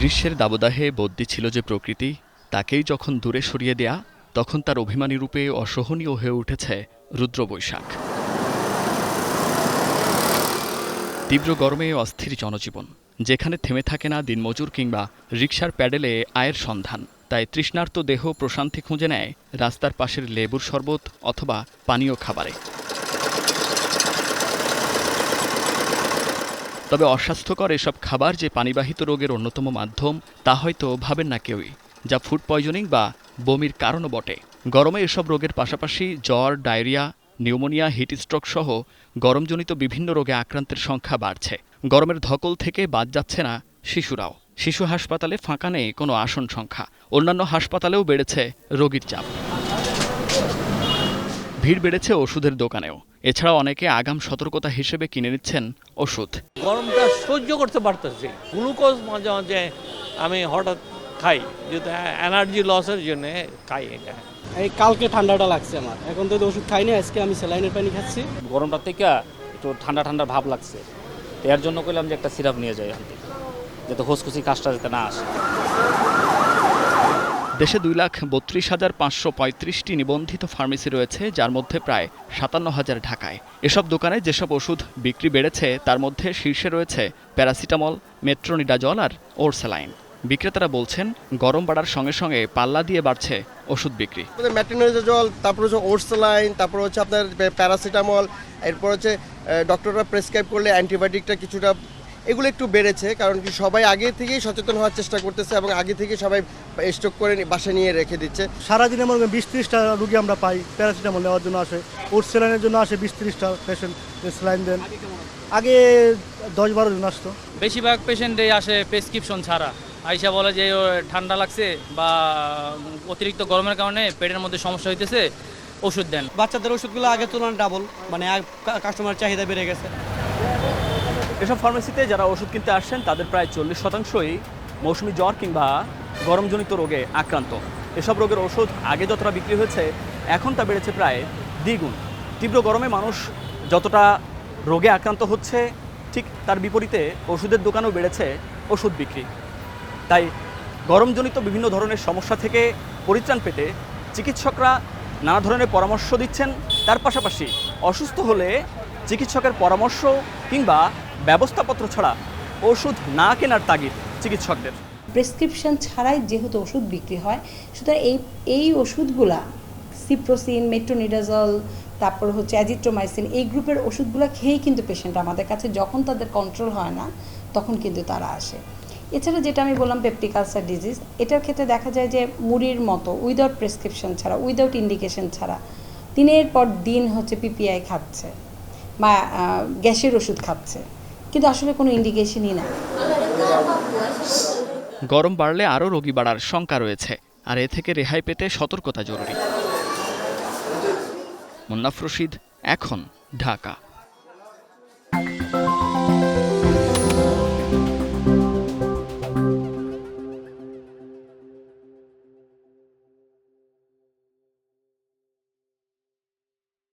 গ্রীষ্মের দাবদাহে বদ্যি ছিল যে প্রকৃতি, তাকেই যখন দূরে সরিয়ে দেয়া, তখন তার অভিমানী রূপে অসহনীয় হয়ে উঠেছে রুদ্র বৈশাখ তীব্র গরমে অস্থির জনজীবন, যেখানে থেমে থাকে না দিনমজুর কিংবা রিকশার প্যাডেলে আয়ের সন্ধান। তাই তৃষ্ণার্ত দেহ প্রশান্তি খুঁজে নেয় রাস্তার পাশের লেবুর শরবত অথবা পানীয় খাবারে। তবে অস্বাস্থ্যকর এসব খাবার যে পানিবাহিত রোগের অন্যতম মাধ্যম, তা হয়তো ভাবেন না কেউই, যা ফুড পয়জনিং বা বমির কারণও বটে। গরমে এসব রোগের পাশাপাশি জ্বর, ডায়রিয়া, নিউমোনিয়া হিট স্ট্রোক সহ গরমজনিত বিভিন্ন রোগে আক্রান্তের সংখ্যা বাড়ছে। গরমের ধকল থেকে বাদ যাচ্ছে না শিশুরাও। শিশু হাসপাতালে ফাঁকা নেই কোনো আসন সংখ্যা। অন্যান্য হাসপাতালেও বেড়েছে রোগীর চাপ। ভিড় বেড়েছে ওষুধের দোকানেও। এছাড়া অনেকে আগাম সতর্কতা হিসেবে কিনে নিচ্ছেন ওষুধ। গরমটা সহ্য করতে পারতেছি। গ্লুকোজ মাঝে মাঝে আমি হঠাৎ খাই যেহেতু এনার্জি লসের জন্য খাই এটা। এই কালকে ঠান্ডাটা লাগছে আমার। এখন তো ওষুধ খাইনি আজকে আমি স্যালাইনের পানি খাচ্ছি। গরমটা থেকে একটু ঠান্ডা ঠান্ডা ভাব লাগছে। এর জন্য করলাম যে একটা সিরাপ নিয়ে যাই যাতে হোসকুসি কাজটা যাতে না আসে। দেশে দুই লাখ বত্রিশ হাজার পাঁচশো পঁয়ত্রিশটি নিবন্ধিত ফার্মেসি রয়েছে, যার মধ্যে প্রায় সাতান্ন হাজার ঢাকায়। এসব দোকানে যেসব ওষুধ বিক্রি বেড়েছে, তার মধ্যে শীর্ষে রয়েছে প্যারাসিটামল, মেট্রোনিডাজল আর ওরস্যালাইন বিক্রেতারা বলছেন, গরম বাড়ার সঙ্গে সঙ্গে পাল্লা দিয়ে বাড়ছে ওষুধ বিক্রি। ম্যাট্রিনোজল তারপর হচ্ছে ওরসলাইন, তারপর হচ্ছে আপনার প্যারাসিটামল, এরপর হচ্ছে ডক্টররা প্রেসক্রাইব করলে অ্যান্টিবায়োটিকটা কিছুটা এগুলো একটু বেড়েছে কারণ কি সবাই আগে থেকেই সচেতন হওয়ার চেষ্টা করতেছে এবং আগে থেকে সবাই স্টক করে বাসায় নিয়ে রেখে দিচ্ছে। সারাদিনে মনে করেন বিশ ত্রিশটা রুগী আমরা পাই প্যারাসিটামল নেওয়ার জন্য আসে ওর স্যালাইনের জন্য আসে বিশ ত্রিশটা পেশেন্ট স্যালাইন দেন। আগে দশ বারো জন আসতো। বেশিরভাগ পেশেন্টই আসে প্রেসক্রিপশন ছাড়া। আইসা বলে যে ঠান্ডা লাগছে বা অতিরিক্ত গরমের কারণে পেটের মধ্যে সমস্যা হইতেছে ওষুধ দেন। বাচ্চাদের ওষুধগুলো আগের তুলনায় ডাবল মানে কাস্টমার চাহিদা বেড়ে গেছে। এসব ফার্মেসিতে যারা ওষুধ কিনতে আসছেন, তাদের প্রায় চল্লিশ শতাংশই মৌসুমি জ্বর কিংবা গরমজনিত রোগে আক্রান্ত। এসব রোগের ওষুধ আগে যতটা বিক্রি হয়েছে, এখন তা বেড়েছে প্রায় দ্বিগুণ। তীব্র গরমে মানুষ যতটা রোগে আক্রান্ত হচ্ছে, ঠিক তার বিপরীতে ওষুধের দোকানেও বেড়েছে ওষুধ বিক্রি। তাই গরমজনিত বিভিন্ন ধরনের সমস্যা থেকে পরিত্রাণ পেতে চিকিৎসকরা নানা ধরনের পরামর্শ দিচ্ছেন। তার পাশাপাশি অসুস্থ হলে চিকিৎসকের পরামর্শ কিংবা ব্যবস্থাপত্র ছাড়া ওষুধ না কেনার তাগিদ চিকিৎসকদের। প্রেসক্রিপশন ছাড়াই যেহেতু ওষুধ বিক্রি হয়, সুতরাং এই এই ওষুধগুলা সিপ্রোসিন, মেট্রোনিডাজল, তারপর হচ্ছে অ্যাজিট্রোমাইসিন এই গ্রুপের ওষুধগুলো খেয়েই কিন্তু পেশেন্ট আমাদের কাছে যখন তাদের কন্ট্রোল হয় না, তখন কিন্তু তারা আসে। এছাড়া যেটা আমি বললাম পেপটিক আলসার ডিজিজ এটার ক্ষেত্রে দেখা যায় যে মুড়ির মতো উইদাউট প্রেসক্রিপশন ছাড়া উইদাউট ইন্ডিকেশন ছাড়া, দিনের পর দিন হচ্ছে পিপিআই খাচ্ছে বা গ্যাসের ওষুধ খাচ্ছে। কিন্তু আসলে কোনো ইন্ডিকেশনই না। গরম বাড়লে আরও রোগী বাড়ার শঙ্কা রয়েছে, আর এ থেকে রেহাই পেতে সতর্কতা জরুরি। মুন্নাফ রশিদ, এখন ঢাকা।